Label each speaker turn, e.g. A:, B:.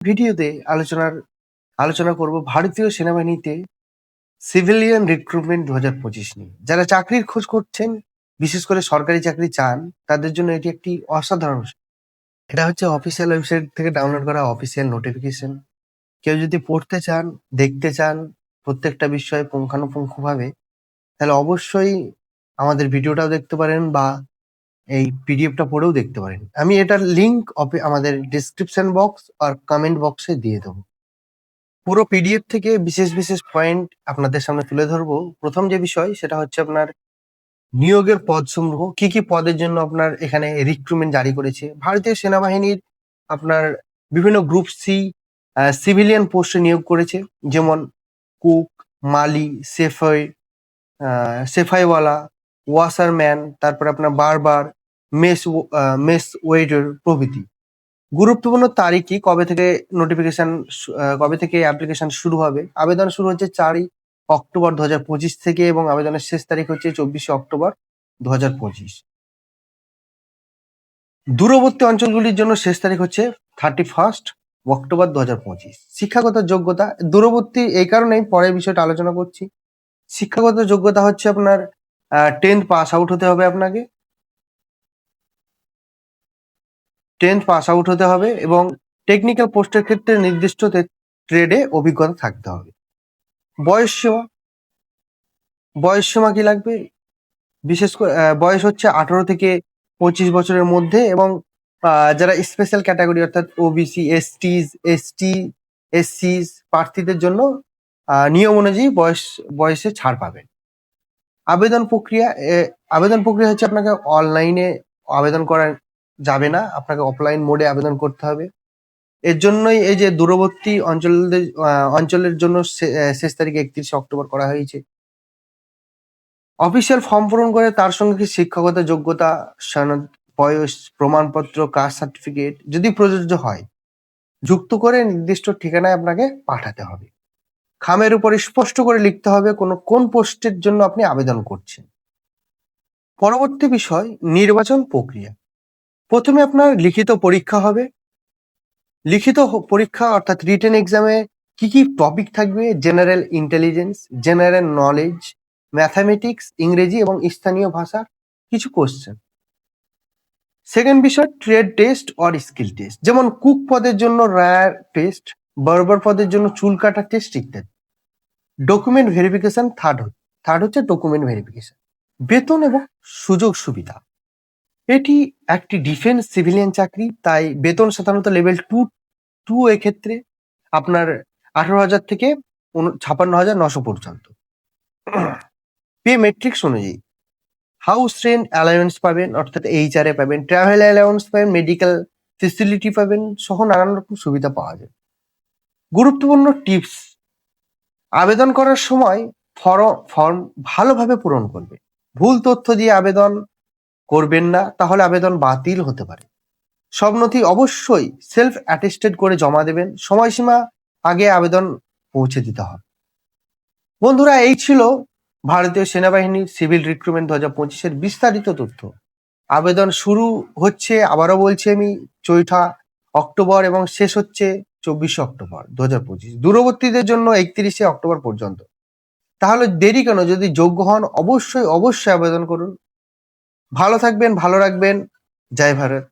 A: ভিডিওতে আলোচনার, আলোচনা করব ভারতীয় সেনাবাহিনীতে সিভিলিয়ান রিক্রুটমেন্ট দু হাজার পঁচিশ নিয়ে। যারা চাকরির খোঁজ করছেন, বিশেষ করে সরকারি চাকরি চান, তাদের জন্য এটি একটি অসাধারণ এটা হচ্ছে অফিসিয়াল ওয়েবসাইট থেকে ডাউনলোড করা অফিসিয়াল নোটিফিকেশন কেউ যদি পড়তে চান, দেখতে চান প্রত্যেকটা বিষয়ে পুঙ্খানুপুঙ্খভাবে, তাহলে অবশ্যই আমাদের ভিডিওটাও দেখতে পারেন বা এই পিডিএফটা পড়েও দেখতে পারেন। আমি এটার লিঙ্ক আমাদের ডিসক্রিপশন বক্স আর কমেন্ট বক্সে দিয়ে দেবো। পুরো পিডিএফ থেকে বিশেষ বিশেষ পয়েন্ট আপনাদের সামনে তুলে ধরবো। প্রথম যে বিষয়, সেটা হচ্ছে আপনার নিয়োগের পদ সমূহ কি কি পদের জন্য আপনার এখানে রিক্রুটমেন্ট জারি করেছে? ভারতীয় সেনাবাহিনীর আপনার বিভিন্ন গ্রুপ সি সিভিলিয়ান পোস্টে নিয়োগ করেছে। যেমন কুক মালি, সেফাই সেফাইওয়ালা ওয়াসারম্যান তারপরে আপনার বারবার মেস মেস ওয়েটার প্রভৃতি। গুরুত্বপূর্ণ তারিখই কবে থেকে নোটিফিকেশন কবে থেকে অ্যাপ্লিকেশন শুরু হবে? আবেদন শুরু হচ্ছে চারই অক্টোবর দু হাজার পঁচিশ থেকে এবং আবেদনের শেষ তারিখ হচ্ছে চব্বিশে অক্টোবর দু হাজার পঁচিশ। দূরবর্তী অঞ্চলগুলির জন্য শেষ তারিখ হচ্ছে থার্টি ফার্স্ট অক্টোবর দু হাজার পঁচিশ। শিক্ষাগত যোগ্যতা, দূরবর্তী এই কারণেই পরের বিষয়টা আলোচনা করছি। শিক্ষাগত যোগ্যতা হচ্ছে আপনার টেন্থ পাস আউট হতে হবে আপনাকে। টেন্থ পাস আউট হতে হবে এবং টেকনিক্যাল পোস্টের ক্ষেত্রে নির্দিষ্ট ট্রেডে অভিজ্ঞতা থাকতে হবে। বয়স সীমা বয়স সীমা কি লাগবে? বিশেষ করে বয়স হচ্ছে আঠারো থেকে পঁচিশ বছরের মধ্যে এবং যারা স্পেশাল ক্যাটাগরি অর্থাৎ ওবিসি এসটিজ এসটি এসসিস প্রার্থীদের জন্য নিয়ম অনুযায়ী বয়স, বয়সে ছাড় পাবেন। আবেদন প্রক্রিয়া আবেদন প্রক্রিয়া হচ্ছে আপনাকে অনলাইনে আবেদন করা যাবে না, আপনাকে অফলাইন মোডে আবেদন করতে হবে। এর জন্যই এই যে দূরবর্তী অঞ্চলদের অঞ্চলের জন্য শেষ তারিখে একত্রিশে অক্টোবর করা হয়েছে। অফিসিয়াল ফর্ম পূরণ করে তার সঙ্গে কি শিক্ষাগত যোগ্যতা, সনদ, বয়স, প্রমাণপত্র, কাস্ট সার্টিফিকেট যদি প্রযোজ্য হয়, যুক্ত করে নির্দিষ্ট ঠিকানায় আপনাকে পাঠাতে হবে। খামের উপর স্পষ্ট করে লিখতে হবে কোনো, কোন পোস্টের জন্য আপনি আবেদন করছেন। পরবর্তী বিষয়, নির্বাচন প্রক্রিয়া। প্রথমে আপনার লিখিত পরীক্ষা হবে। লিখিত পরীক্ষা অর্থাৎ রিটেন এক্সামে কি কি টপিক থাকবে? General intelligence general knowledge mathematics ইংরেজি এবং স্থানীয় ভাষার কিছু কোশ্চেন সেকেন্ড বিষয় trade test or skill test যেমন কুক পদের জন্য রায়ার টেস্ট বার্বার পদের জন্য চুল কাটার টেস্ট ইত্যাদি। ডকুমেন্ট ভেরিফিকেশন থার্ড থার্ড হচ্ছে ডকুমেন্ট ভেরিফিকেশন বেতন এবং সুযোগ সুবিধা। এটি একটি ডিফেন্স সিভিলিয়ান চাকরি, তাই বেতন সাধারণত লেভেল টু টু এক্ষেত্রে আপনার আঠারো হাজার থেকে ছাপান্ন হাজার নশো পর্যন্ত। পে মেট্রিক্স অনুযায়ী হাউস রেন্ট অ্যালাউন্স পাবেন, অর্থাৎ এইচ আর এ পাবেন ট্রাভেল অ্যালাউন্স পাবেন মেডিকেল ফেসিলিটি পাবেন, সহ নানান রকম সুবিধা পাওয়া যায়। গুরুত্বপূর্ণ টিপস আবেদন করার সময় ফর্ম ফর্ম ভালোভাবে পূরণ করবে। ভুল তথ্য দিয়ে আবেদন করবেন না, তাহলে আবেদন বাতিল হতে পারে। সব নথি অবশ্যই সেলফ অ্যাটেস্টেড করে জমা দেবেন, সময়সীমা আগে আবেদন পৌঁছে দিতে হবে। বন্ধুরা, এই ছিল ভারতীয় সেনাবাহিনীর সিভিল রিক্রুটমেন্ট দু হাজার পঁচিশের বিস্তারিত তথ্য। আবেদন শুরু হচ্ছে, আবারও বলছি আমি, চৈঠা অক্টোবর এবং শেষ হচ্ছে চব্বিশে অক্টোবর দু হাজার পঁচিশ। দূরবর্তীদের জন্য একত্রিশে অক্টোবর পর্যন্ত। তাহলে দেরি কেন? যদি যোগ্য হন, অবশ্যই অবশ্যই আবেদন করুন। ভালো থাকবেন ভালো রাখবেন। জয় ভারত।